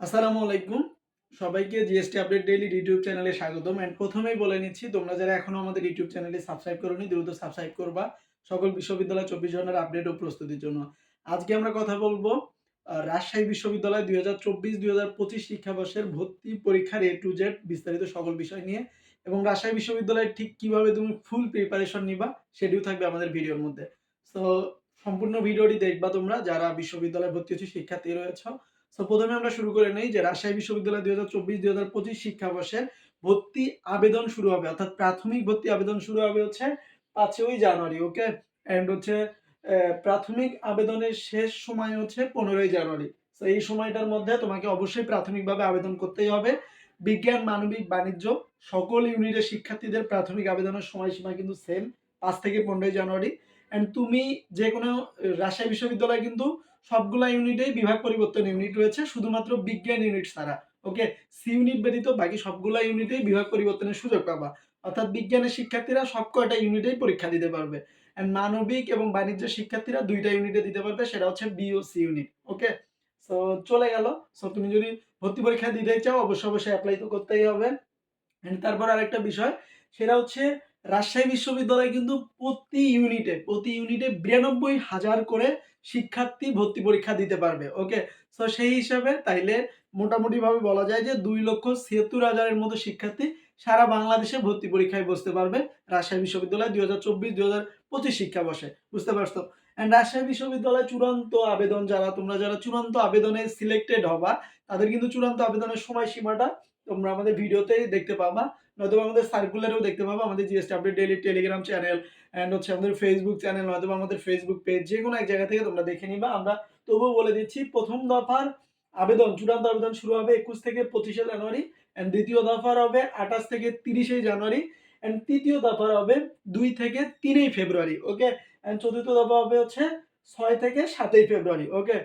আসসালামু আলাইকুম। সবাইকে জিএসটি আপডেট ডেইলি ইউটিউব চ্যানেলে স্বাগতম। এন্ড প্রথমেই বলে নিচ্ছি, তোমরা যারা এখনও আমাদের ইউটিউব চ্যানেলে সাবস্ক্রাইব করোনি, দ্রুত সাবস্ক্রাইব করবা। সকল বিশ্ববিদ্যালয় চব্বিশ ঘণ্টার আপডেট ও প্রস্তুতির জন্য। আজকে আমরা কথা বলব রাজশাহী বিশ্ববিদ্যালয় দুই হাজার চব্বিশ, দুই হাজার পঁচিশ শিক্ষাবর্ষের ভর্তি পরীক্ষার এ টু জেড বিস্তারিত সকল বিষয় নিয়ে এবং রাজশাহী বিশ্ববিদ্যালয়ে ঠিক কীভাবে তুমি ফুল প্রিপারেশন নিবা, সেটিও থাকবে আমাদের ভিডিওর মধ্যে। তো সম্পূর্ণ ভিডিওটি দেখবা তোমরা, যারা বিশ্ববিদ্যালয়ে ভর্তি হচ্ছে শিক্ষার্থী রয়েছে তো প্রথমে আমরা শুরু করে নেই যে রাজশাহী বিশ্ববিদ্যালয় দুই হাজার চব্বিশ, দুই হাজার পঁচিশ শিক্ষাবর্ষের ভর্তি আবেদন শুরু হবে। অর্থাৎ প্রাথমিক ভর্তি আবেদন শুরু হবে হচ্ছে পাঁচই জানুয়ারি ওকে এন্ড হচ্ছে প্রাথমিক আবেদনের শেষ সময় হচ্ছে পনেরোই জানুয়ারি। তো এই সময়টার মধ্যে তোমাকে অবশ্যই প্রাথমিকভাবে আবেদন করতেই হবে। বিজ্ঞান, মানবিক, বাণিজ্য সকল ইউনিটের শিক্ষার্থীদের প্রাথমিক আবেদনের সময়সীমা কিন্তু সেম পাঁচ থেকে পনেরোই জানুয়ারি। অ্যান্ড তুমি যে কোনো রাজশাহী বিশ্ববিদ্যালয় কিন্তু সবগুলা ইউনিটেই বিভাগ পরিবর্তন ইউনিট রয়েছে, শুধুমাত্র বিজ্ঞান ইউনিট ছাড়া। ওকে? সি ইউনিট ব্যতীত বাকি সবগুলা ইউনিটেই বিভাগ পরিবর্তনের সুযোগ পাবা। অর্থাৎ বিজ্ঞানের শিক্ষার্থীরা সব কয়টা ইউনিটেই পরীক্ষা দিতে পারবে। অ্যান্ড মানবিক এবং বাণিজ্য শিক্ষার্থীরা দুইটা ইউনিটে দিতে পারবে, সেটা হচ্ছে B O C unit. Okay? So চলে গেল। সো তুমি যদি ভর্তি পরীক্ষা দিতে চাও, অবশ্যই অবশ্যই অ্যাপ্লাই তো করতেই হবে। অ্যান্ড তারপর আরেকটা বিষয়, সেটা হচ্ছে রাজশাহী বিশ্ববিদ্যালয়ে কিন্তু প্রতি ইউনিটে প্রতি ইউনিটে বিরানব্বই হাজার করে শিক্ষার্থী ভর্তি পরীক্ষা দিতে পারবে ওকে সো সেই হিসাবে তাইলে মোটামুটি ভাবে বলা যায় যে দুই লক্ষ ছিয়াত্তর হাজারের মতো শিক্ষার্থী সারা বাংলাদেশে ভর্তি পরীক্ষায় বসতে পারবে রাজশাহী বিশ্ববিদ্যালয় দুই হাজার চব্বিশ, দুই হাজার পঁচিশ শিক্ষা শিক্ষাবর্ষে, বুঝতে পারছ? অ্যান্ড রাজশাহী বিশ্ববিদ্যালয় চূড়ান্ত আবেদন যারা, তোমরা যারা চূড়ান্ত আবেদনে সিলেক্টেড হবা তাদের কিন্তু চূড়ান্ত আবেদনের সময়সীমাটা তোমরা আমাদের ভিডিওতেই দেখতে পাবা। নয়তো আমাদের সার্কুলারেও দেখতে পাবা। আমাদের GST update daily Telegram channel and হচ্ছে আমাদের ফেসবুক চ্যানেল নয়তো আমাদের ফেসবুক পেজ যে কোনো এক জায়গা থেকে তোমরা দেখে নিবা। আমরা তবুও বলে দিচ্ছি, প্রথম দফার আবেদন, চূড়ান্ত আবেদন শুরু হবে একুশ থেকে পঁচিশে জানুয়ারি অ্যান্ড দ্বিতীয় দফার হবে আঠাশ থেকে তিরিশে জানুয়ারি অ্যান্ড তৃতীয় দফার হবে দুই থেকে তিনই ফেব্রুয়ারি ওকে অ্যান্ড চতুর্থ দফা হবে হচ্ছে ছয় থেকে সাতই ফেব্রুয়ারি ওকে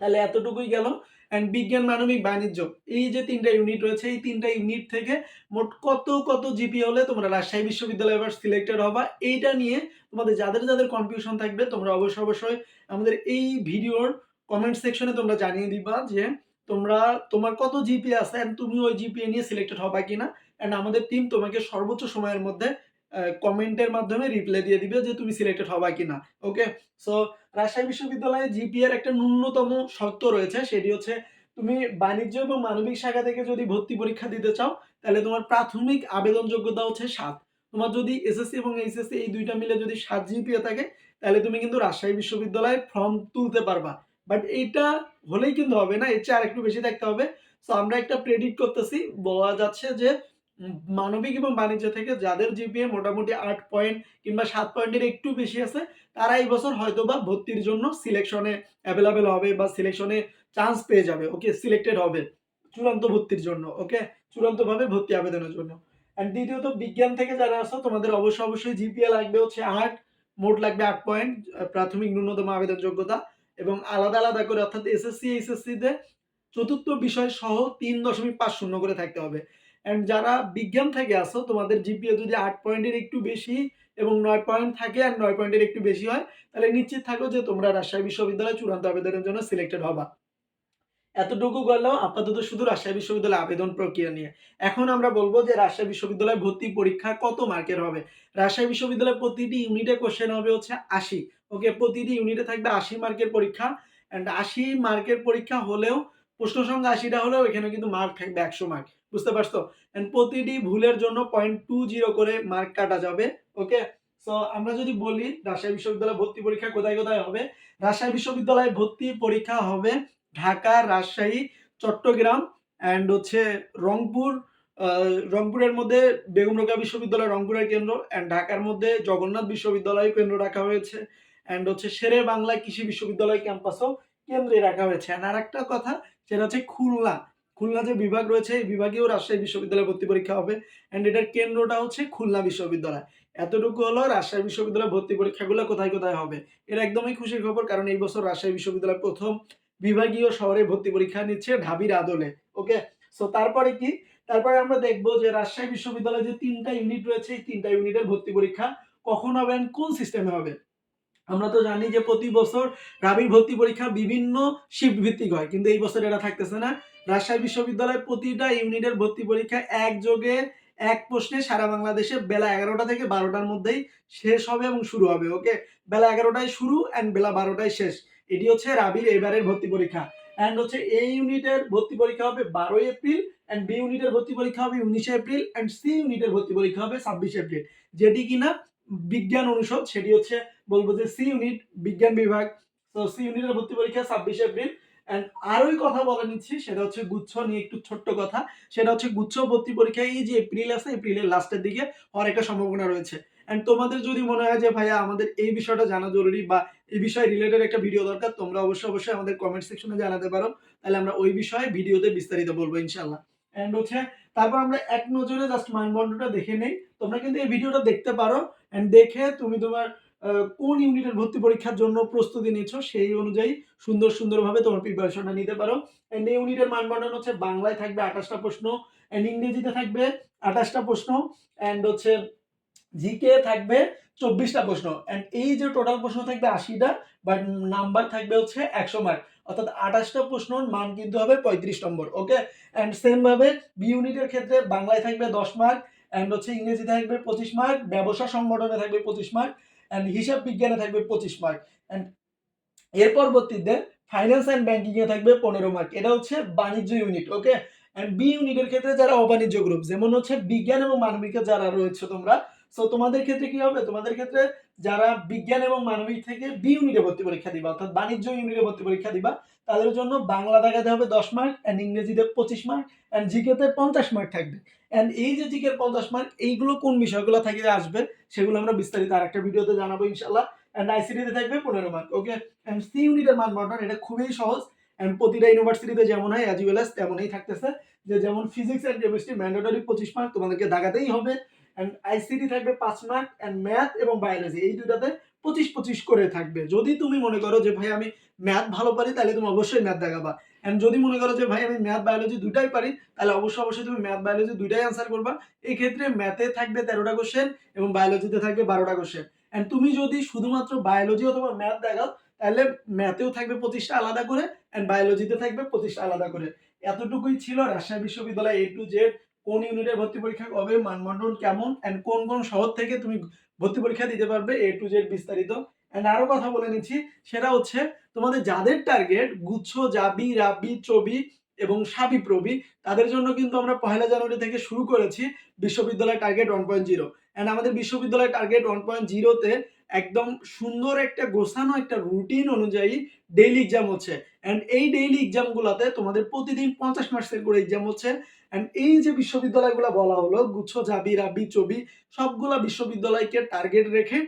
তাহলে এতটুকুই গেল। অ্যান্ড বিজ্ঞান, মানবিক, বাণিজ্য, এই যে তিনটা ইউনিট রয়েছে, এই তিনটা ইউনিট থেকে মোট কত কত জিপি হলে তোমরা রাজশাহী বিশ্ববিদ্যালয়ে এবার সিলেক্টেড হবা? এইটা নিয়ে তোমাদের যাদের যাদের কনফিউশন থাকবে, তোমরা অবশ্যই অবশ্যই আমাদের এই ভিডিওর কমেন্ট সেকশনে তোমরা জানিয়ে দিবা যে তোমরা, তোমার কত জিপি আছে অ্যান্ড তুমি ওই জিপিএ নিয়ে সিলেক্টেড হবা কিনা? অ্যান্ড আমাদের টিম তোমাকে সর্বোচ্চ সময়ের মধ্যে কমেন্টের মাধ্যমে রিপ্লাই দিয়ে দিবে যে তুমি সিলেক্টেড হবা কিনা ওকে সো রাজশাহী বিশ্ববিদ্যালয়ে জিপিএর একটা ন্যূনতম শর্ত রয়েছে, সেটি হচ্ছে তুমি বাণিজ্য এবং মানবিক শাখা থেকে যদি ভর্তি পরীক্ষা দিতে চাও, তাহলে তোমার প্রাথমিক আবেদন যোগ্যতা হচ্ছে সাত। তোমার যদি এসএসসি এবং এইচএসসি এই দুইটা মিলে যদি সাত জিপিএ থাকে, তাহলে তুমি কিন্তু রাজশাহী বিশ্ববিদ্যালয়ে ফর্ম তুলতে পারবা। বাট এইটা হলেই কিন্তু হবে না, এর চেয়ে আরেকটু বেশি থাকতে হবে। সো আমরা একটা প্রেডিক্ট করতেছি, বলা যাচ্ছে যে মানবিক এবং বাণিজ্য থেকে যাদের জিপিএ মোটামুটি আট পয়েন্ট কিংবা সাত পয়েন্টের একটু বেশি আছে, তারা এই বছর হয়তো বা ভর্তির জন্য সিলেকশনে অ্যাভেলেবেল হবে বা সিলেকশনে চান্স পেয়ে যাবে। ওকে সিলেক্টেড হবে চূড়ান্ত ভর্তির জন্য। ওকে চূড়ান্তভাবে ভর্তি আবেদনের জন্য। অ্যান্ড দ্বিতীয়ত, বিজ্ঞান থেকে যারা আসো তোমাদের অবশ্যই অবশ্যই জিপিএ লাগবে হচ্ছে আট, মোট লাগবে আট পয়েন্ট প্রাথমিক ন্যূনতম আবেদন যোগ্যতা এবং আলাদা আলাদা করে, অর্থাৎ এসএসসি এইচএসসিতে চতুর্থ বিষয় সহ তিন দশমিক পাঁচ শূন্য করে থাকতে হবে। অ্যান্ড যারা বিজ্ঞান থেকে আসো তোমাদের জিপিএ যদি আট পয়েন্টের একটু বেশি এবং নয় পয়েন্ট থাকে আর নয় পয়েন্টের একটু বেশি হয়, তাহলে নিশ্চিত থাকো যে তোমরা রাজশাহী বিশ্ববিদ্যালয়ে চূড়ান্ত আবেদনের জন্য সিলেক্টেড হবা। এতটুকু গেল আপাতত শুধু রাজশাহী বিশ্ববিদ্যালয় আবেদন প্রক্রিয়া নিয়ে। এখন আমরা বলব যে রাজশাহী বিশ্ববিদ্যালয় ভর্তি পরীক্ষা কত মার্কের হবে? রাজশাহী বিশ্ববিদ্যালয় প্রতিটি ইউনিটে কোশ্চেন হবে হচ্ছে আশি। ওকে প্রতিটি ইউনিটে থাকবে আশি মার্কের পরীক্ষা। অ্যান্ড আশি মার্কের পরীক্ষা হলেও প্রশ্ন সংখ্যা আশিটা হলেও এখানে কিন্তু মার্ক থাকবে একশো মার্ক বুঝতে পারছ? অ্যান্ড প্রতিটি ভুলের জন্য পয়েন্ট টু জিরো করে মার্ক কাটা যাবে ওকে সো আমরা যদি বলি, রাজশাহী বিশ্ববিদ্যালয় ভর্তি পরীক্ষা কোথায় কোথায় হবে? রাজশাহী বিশ্ববিদ্যালয়ে ভর্তি পরীক্ষা হবে ঢাকা, রাজশাহী, চট্টগ্রাম অ্যান্ড হচ্ছে রংপুর রংপুরের মধ্যে বেগম বিশ্ববিদ্যালয় রংপুরের কেন্দ্র অ্যান্ড ঢাকার মধ্যে জগন্নাথ বিশ্ববিদ্যালয় কেন্দ্র রাখা হয়েছে অ্যান্ড হচ্ছে শেরে বাংলা কৃষি বিশ্ববিদ্যালয় ক্যাম্পাসও কেন্দ্রে রাখা হয়েছে। আর একটা কথা, সেটা হচ্ছে খুলনা। খুলনা যে বিভাগ রয়েছে, এই বিভাগেও রাজশাহী বিশ্ববিদ্যালয়ে ভর্তি পরীক্ষা হবে। অ্যান্ড এটার কেন্দ্রটা হচ্ছে খুলনা বিশ্ববিদ্যালয়। এতটুকু হলো রাজশাহী বিশ্ববিদ্যালয় ভর্তি পরীক্ষাগুলো কোথায় কোথায় হবে? এটা একদমই খুশির খবর, কারণ এই বছর রাজশাহী বিশ্ববিদ্যালয় প্রথম বিভাগীয় শহরে ভর্তি পরীক্ষা নিচ্ছে ঢাবির আদলে। ওকে সো তারপরে কি? তারপরে আমরা দেখব যে রাজশাহী বিশ্ববিদ্যালয়ে যে তিনটা ইউনিট রয়েছে, এই তিনটা ইউনিটের ভর্তি পরীক্ষা কখন হবে কোন সিস্টেমে হবে? আমরা তো জানি যে প্রতি বছর রাবির ভর্তি পরীক্ষা বিভিন্ন শিফট ভিত্তিক হয়, কিন্তু এই বছর এটা থাকতেছে না। রাজশাহী বিশ্ববিদ্যালয়ের প্রতিটা ইউনিটের ভর্তি পরীক্ষা একযোগে এক প্রশ্নে সারা বাংলাদেশে বেলা এগারোটা থেকে বারোটার মধ্যেই শেষ হবে এবং শুরু হবে, ওকে? বেলা এগারোটায় শুরু অ্যান্ড বেলা বারোটায় শেষ। এটি হচ্ছে রাবির এবারের ভর্তি পরীক্ষা। অ্যান্ড হচ্ছে এ ইউনিটের ভর্তি পরীক্ষা হবে বারোই এপ্রিল অ্যান্ড বি ইউনিটের ভর্তি পরীক্ষা হবে উনিশে এপ্রিল অ্যান্ড সি ইউনিটের ভর্তি পরীক্ষা হবে ছাব্বিশে এপ্রিল। যেটি কিনা বিজ্ঞান অনুষদ, সেটি হচ্ছে বলব যে সি ইউনিট বিজ্ঞান বিভাগ। তো সি ইউনিটের ভর্তি পরীক্ষা ছাব্বিশে এপ্রিল। অ্যান্ড আরোই কথা বলে নিচ্ছি, সেটা হচ্ছে গুচ্ছ নিয়ে একটু ছোট্ট কথা। সেটা হচ্ছে গুচ্ছ ভর্তি পরীক্ষা, এই যে এপ্রিল আছে, এপ্রিলের লাস্টের দিকে হওয়ার একটা সম্ভাবনা রয়েছে। অ্যান্ড তোমাদের যদি মনে হয় যে, ভাইয়া, আমাদের এই বিষয়টা জানা জরুরি বা এই বিষয়ে রিলেটেড একটা ভিডিও দরকার, তোমরা অবশ্যই অবশ্যই আমাদের কমেন্ট সেকশনে জানাতে পারো। তাহলে আমরা ওই বিষয়ে ভিডিওতে বিস্তারিত বলব ইনশাল্লাহ অ্যান্ড হচ্ছে, তারপর আমরা এক নজরে জাস্ট মানদণ্ডটা দেখে নেই। তোমরা কিন্তু এই ভিডিওটা দেখতে পারো অ্যান্ড দেখে তুমি তোমার কোন ইউনিটের ভর্তি পরীক্ষার জন্য প্রস্তুতি নিচ্ছ সেই অনুযায়ী সুন্দর সুন্দরভাবে তোমার প্রিপারেশনটা নিতে পারো অ্যান্ড এই ইউনিটের মানবন্ধন হচ্ছে বাংলায় থাকবে আঠাশটা প্রশ্ন অ্যান্ড ইংরেজিতে থাকবে আঠাশটা প্রশ্ন অ্যান্ড হচ্ছে জিকে থাকবে চব্বিশটা প্রশ্ন অ্যান্ড এই যে টোটাল প্রশ্ন থাকবে আশিটা বাট নাম্বার থাকবে হচ্ছে একশো মার্ক অর্থাৎ আঠাশটা প্রশ্নর মান কিন্তু হবে পঁয়ত্রিশ নম্বর ওকে অ্যান্ড সেমভাবে বি ইউনিটের ক্ষেত্রে বাংলায় থাকবে দশ মার্ক অ্যান্ড হচ্ছে ইংরেজিতে থাকবে পঁচিশ মার্ক ব্যবসা সংগঠনে থাকবে পঁচিশ মার্ক অ্যান্ড হিসাব বিজ্ঞানে থাকবে পঁচিশ মার্ক অ্যান্ড এর পরবর্তীতে ফাইন্যান্স অ্যান্ড ব্যাঙ্কিংয়ে থাকবে পনেরো মার্ক এটা হচ্ছে বাণিজ্য ইউনিট ওকে অ্যান্ড বি ইউনিটের ক্ষেত্রে যারা অবাণিজ্য গ্রুপ যেমন হচ্ছে বিজ্ঞান এবং মানবিকে যারা রয়েছে তোমরা সো তোমাদের ক্ষেত্রে কি হবে? তোমাদের ক্ষেত্রে যারা বিজ্ঞান এবং মানবিক থেকে বি ইউনিটে ভর্তি পরীক্ষা দিবা, অর্থাৎ বাণিজ্য ইউনিটে ভর্তি পরীক্ষা দিবা, তাদের জন্য বাংলা দেখাতে হবে দশ মার্ক অ্যান্ড ইংরেজিতে পঁচিশ মার্ক অ্যান্ড জিকেতে পঞ্চাশ মার্ক থাকবে। অ্যান্ড এই যে জিকের পঞ্চাশ মার্ক এইগুলো কোন বিষয়গুলো থেকে আসবে সেগুলো আমরা বিস্তারিত আরেকটা ভিডিওতে জানাব ইনশাল্লাহ অ্যান্ড আইসিডিতে থাকবে পনেরো মার্ক ওকে অ্যান্ড সি ইউনিটের মান বন্টন এটা খুবই সহজ। অ্যান্ড প্রতিটা ইউনিভার্সিটিতে যেমন হয় অ্যাজ ওয়েল তেমনই থাকতেছে। যে যেমন ফিজিক্স অ্যান্ড কেমিস্ট্রি ম্যান্ডেটরি পঁচিশ মার্ক তোমাদেরকে দাগাতেই হবে। আইসিডি থাকবে পাঁচ মার্ক অ্যান্ড ম্যাথ এবং বায়োলজি এই দুটাতে পঁচিশ পঁচিশ করে থাকবে। যদি তুমি মনে করো যে ভাই আমি ম্যাথ ভালো পারি, তাহলে তুমি অবশ্যই ম্যাথ দেখাবা। অ্যান্ড যদি মনে করো যে ভাই আমি ম্যাথ বায়োলজি দুটাই পারি, তাহলে অবশ্যই অবশ্যই তুমি ম্যাথ বায়োলজি দুটাই অ্যান্সার করবা। এই ক্ষেত্রে ম্যাথে থাকবে তেরোটা কোশ্চেন এবং বায়োলজিতে থাকবে বারোটা কোশ্চেন অ্যান্ড তুমি যদি শুধুমাত্র বায়োলজি অথবা ম্যাথ দেখাও, তাহলে ম্যাথেও থাকবে পঁচিশটা আলাদা করে অ্যান্ড বায়োলজিতে থাকবে পঁচিশটা আলাদা করে। এতটুকুই ছিল রাজশাহী বিশ্ববিদ্যালয় এ টু জেড কোন ইউনিটের ভর্তি পরীক্ষা কবে মানমন্ডল কেমন অ্যান্ড কোন কোন শহর থেকে তুমি ভর্তি পরীক্ষা দিতে পারবে এ টু জেড বিস্তারিত। অ্যান্ড আরও কথা বলে নিচ্ছি, সেটা হচ্ছে তোমাদের যাদের টার্গেট গুচ্ছ জাবি রাবি, চবি এবং সাবি প্রবি, তাদের জন্য কিন্তু আমরা পহেলা জানুয়ারি থেকে শুরু করেছি বিশ্ববিদ্যালয় target one point zero and আমাদের বিশ্ববিদ্যালয় টার্গেট ওয়ান পয়েন্ট জিরোতে একদম সুন্দর একটা গোছানো একটা রুটিন অনুযায়ী ডেইলি এক্সাম হচ্ছে। অ্যান্ড এই ডেইলি এক্সামগুলোতে তোমাদের প্রতিদিন পঞ্চাশ মার্কসের করে এক্সাম হচ্ছে। অ্যান্ড এই যে বিশ্ববিদ্যালয়গুলো বলা হলো, গুচ্ছ জাবি রাবি চবি, সবগুলা বিশ্ববিদ্যালয়কে টার্গেট রেখে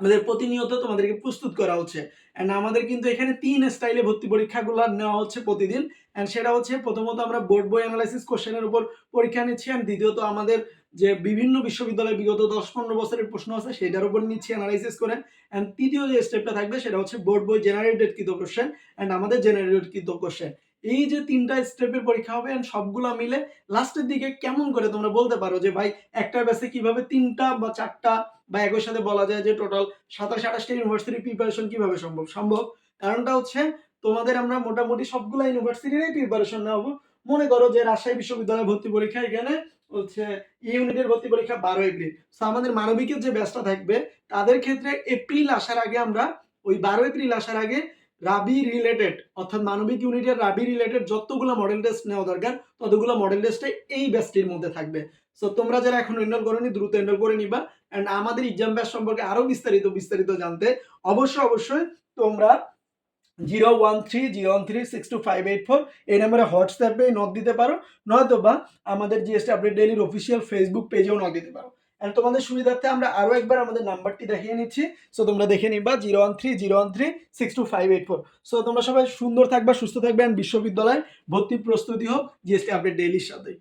আমাদের প্রতিনিয়ত তোমাদেরকে প্রস্তুত করা হচ্ছে। অ্যান্ড আমাদের কিন্তু এখানে তিন স্টাইলে ভর্তি পরীক্ষাগুলো নেওয়া হচ্ছে প্রতিদিন। অ্যান্ড সেটা হচ্ছে প্রথমত আমরা বোর্ড বই অ্যানালাইসিস কোশ্চেনের উপর পরীক্ষা নিচ্ছি। অ্যান্ড দ্বিতীয়ত আমাদের যে বিভিন্ন বিশ্ববিদ্যালয়ে বিগত দশ পনেরো বছরের প্রশ্ন আছে, সেটার উপর নিচ্ছি অ্যানালাইসিস করে। অ্যান্ড তৃতীয় যে স্টেপটা থাকবে, সেটা হচ্ছে বোর্ড বই জেনারেটেড কৃত কোশ্চেন অ্যান্ড আমাদের জেনারেটেড কৃত কোশ্চেন এই যে তিনটা স্টেপের পরীক্ষা হবে অ্যান্ড সবগুলো মিলে লাস্টের দিকে কেমন করে তোমরা বলতে পারো যে ভাই, একটা ব্যাসে কীভাবে তিনটা বা চারটা বা একই সাথে বলা যায় যে টোটাল সাতাশ, আঠাশটা ইউনিভার্সিটি প্রিপারেশন কীভাবে সম্ভব? সম্ভব? কারণটা হচ্ছে তোমাদের আমরা মোটামুটি সবগুলো ইউনিভার্সিটিরই প্রিপারেশন নেওয়া মনে করো যে রাজশাহী বিশ্ববিদ্যালয় ভর্তি পরীক্ষা এখানে হচ্ছে ইউনিটের ভর্তি পরীক্ষা বারো এপ্রিল। তো আমাদের মানবিকের যে ব্যাচটা থাকবে, তাদের ক্ষেত্রে এপ্রিল আসার আগে আমরা, ওই বারো এপ্রিল আসার আগে রাবি রিলেটেড অর্থাৎ মানবিক ইউনিটের রাবি রিলেটেড যতগুলো মডেল টেস্ট নেওয়া দরকার, ততগুলো মডেল টেস্টে এই ব্যাচটির মধ্যে থাকবে। সো তোমরা যারা এখন এনরোল করোনি, দ্রুত এনরোল করে নিবা। অ্যান্ড আমাদের এক্সাম ব্যাচ সম্পর্কে আরও বিস্তারিত বিস্তারিত জানতে অবশ্যই অবশ্যই তোমরা zero one three zero one three six two five eight four এই নাম্বারে হোয়াটসঅ্যাপে নক দিতে পারো। নয়তো বা আমাদের জিএসটি আপডেট ডেইলির অফিসিয়াল ফেসবুক পেজেও নক দিতে পারো। অ্যান্ড তোমাদের সুবিধার্থে আমরা আরও একবার আমাদের নাম্বারটি দেখিয়ে নিচ্ছি। সো তোমরা দেখে নিবা zero one three zero one three six two five eight four. So তোমরা সবাই সুন্দর থাকবা, সুস্থ থাকবে অ্যান্ড বিশ্ববিদ্যালয় ভর্তি প্রস্তুতি হোক জিএসটি আপডেট ডেইলির সাথে।